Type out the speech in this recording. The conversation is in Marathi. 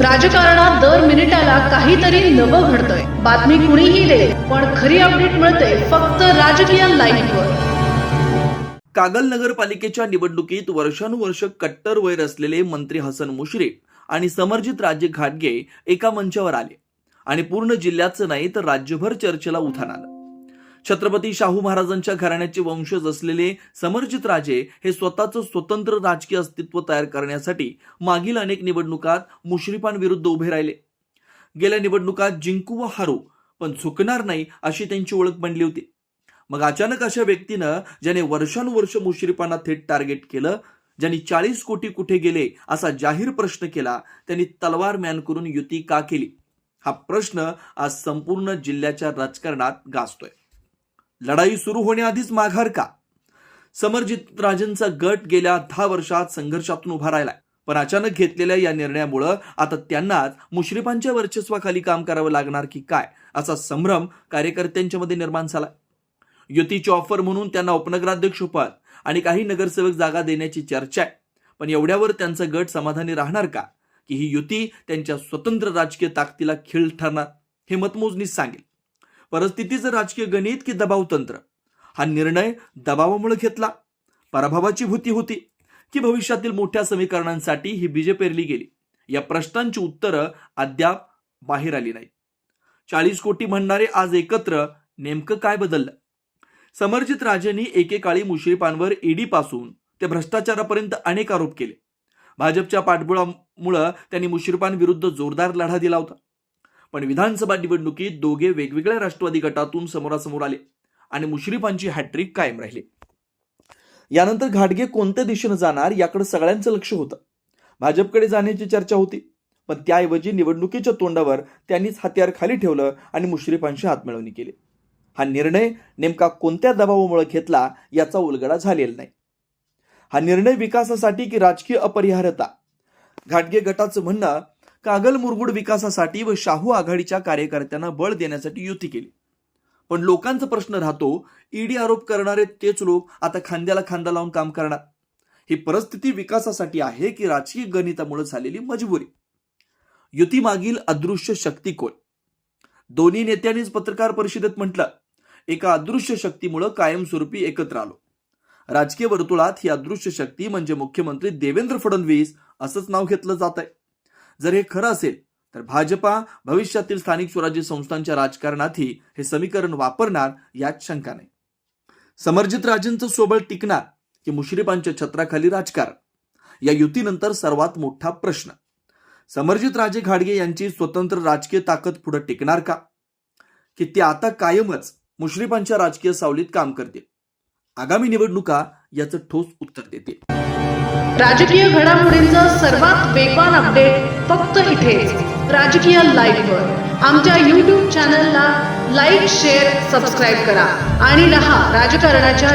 राजकारणात दर मिनिटाला काहीतरी नवं घडतंय. बातमी कुणीही दे पण खरी अपडेट मिळते फक्त राजकीय लाईव्हवर कागल नगरपालिकेच्या निवडणुकीत वर्षानुवर्ष कट्टर वैर असलेले मंत्री हसन मुश्रीफ आणि समर्जित राजे घाटगे एका मंचावर आले. आणि पूर्ण जिल्ह्याचं नाही तर राज्यभर चर्चेला उधाण आलं. छत्रपती शाहू महाराजांच्या घराण्याचे वंशज असलेले समरजित राजे हे स्वतःचं स्वतंत्र राजकीय अस्तित्व तयार करण्यासाठी मागील अनेक निवडणुकात मुश्रीफांविरुद्ध उभे राहिले. गेल्या निवडणुकात जिंकू व हारू पण झुकणार नाही अशी त्यांची ओळख बनली होती. मग अचानक अशा व्यक्तीनं ज्याने वर्षानुवर्ष मुश्रीफांना थेट टार्गेट केलं ज्यांनी चाळीस कोटी कुठे गेले असा जाहीर प्रश्न केला त्यांनी तलवार मॅन करून युती का केली? हा प्रश्न आज संपूर्ण जिल्ह्याच्या राजकारणात गाजतोय. लढाई सुरू होण्याआधीच माघार का? समरजित राजेंचा गट गेल्या दहा वर्षात संघर्षातून उभा राहिलाय. पण अचानक घेतलेल्या या निर्णयामुळं आता त्यांनाच मुश्रीफांच्या वर्चस्वाखाली काम करावं लागणार की काय असा संभ्रम कार्यकर्त्यांच्या मध्ये निर्माण झाला युतीची ऑफर म्हणून त्यांना उपनगराध्यक्ष पद आणि काही नगरसेवक जागा देण्याची चर्चा आहे. पण एवढ्यावर त्यांचा गट समाधानी राहणार का? की ही युती त्यांच्या स्वतंत्र राजकीय ताकदीला खीळ ठरणार हे मतमोजणीच सांगेल. परिस्थितीचं राजकीय गणित की दबाव तंत्र? हा निर्णय दबावामुळे घेतला. पराभवाची भूती होती की भविष्यातील मोठ्या समीकरणांसाठी ही बीजे पेरली गेली. या प्रश्नांची उत्तरं अद्याप बाहेर आली नाहीत. चाळीस कोटी म्हणणारे आज एकत्र नेमकं काय बदललं? समर्जित राजेंनी एकेकाळी मुश्रीफांवर ईडी पासून ते भ्रष्टाचारापर्यंत अनेक आरोप केले. भाजपच्या पाठबुळामुळं त्यांनी मुश्रीफांविरुद्ध जोरदार लढा दिला होता. पण विधानसभा निवडणुकीत दोघे वेगवेगळ्या राष्ट्रवादी गटातून समोरासमोर आले आणि मुश्रीफांची हॅट्रिक कायम राहिली. यानंतर घाटगे कोणत्या दिशेनं जाणार याकडे सगळ्यांचं लक्ष होतं. भाजपकडे जाण्याची चर्चा होती पण त्याऐवजी निवडणुकीच्या तोंडावर त्यांनीच हत्यार खाली ठेवलं आणि मुश्रीफांशी हातमिळवणी केली. हा निर्णय नेमका कोणत्या दबावामुळे घेतला याचा उलगडा झालेला नाही. हा निर्णय विकासासाठी की राजकीय अपरिहार्यता? घाटगे गटाचं म्हणणं कागल मुरगुड विकासासाठी व शाहू आघाडीच्या कार्यकर्त्यांना बळ देण्यासाठी युती केली. पण लोकांचा प्रश्न राहतो ईडी आरोप करणारे तेच लोक आता खांद्याला खांदा लावून काम करणार. ही परिस्थिती विकासासाठी आहे की राजकीय गणितामुळे झालेली मजबुरी? युती मागील अदृश्य शक्ती कोण? दोन्ही नेत्यांनीच पत्रकार परिषदेत म्हटलं एका अदृश्य शक्तीमुळे कायमस्वरूपी एकत्र आलो. राजकीय वर्तुळात ही अदृश्य शक्ती म्हणजे मुख्यमंत्री देवेंद्र फडणवीस असंच नाव घेतलं जात आहे जर हे खरं असेल तर भाजपा भविष्यातील स्थानिक स्वराज्य संस्थांच्या राजकारणातही हे समीकरण वापरणार यात शंका नाही. समर्जित राजेंचं सोबळ टिकणार की मुश्रीफांच्या छत्राखाली राजकारण? या युतीनंतर सर्वात मोठा प्रश्न. समर्जित राजे घाडगे यांची स्वतंत्र राजकीय ताकद पुढे टिकणार का? की ते आता कायमच मुश्रीफांच्या राजकीय सावलीत काम करतील? आगामी निवडणुका याचं ठोस उत्तर देतील राजकीय घडामोडींचं सर्वात वेगवान अपडेट फक्त इथेच राजकीय लाईव्हवर आमच्या यूट्यूब चॅनलला लाईक शेअर सबस्क्राईब करा. आणि रहा राजकारणाच्या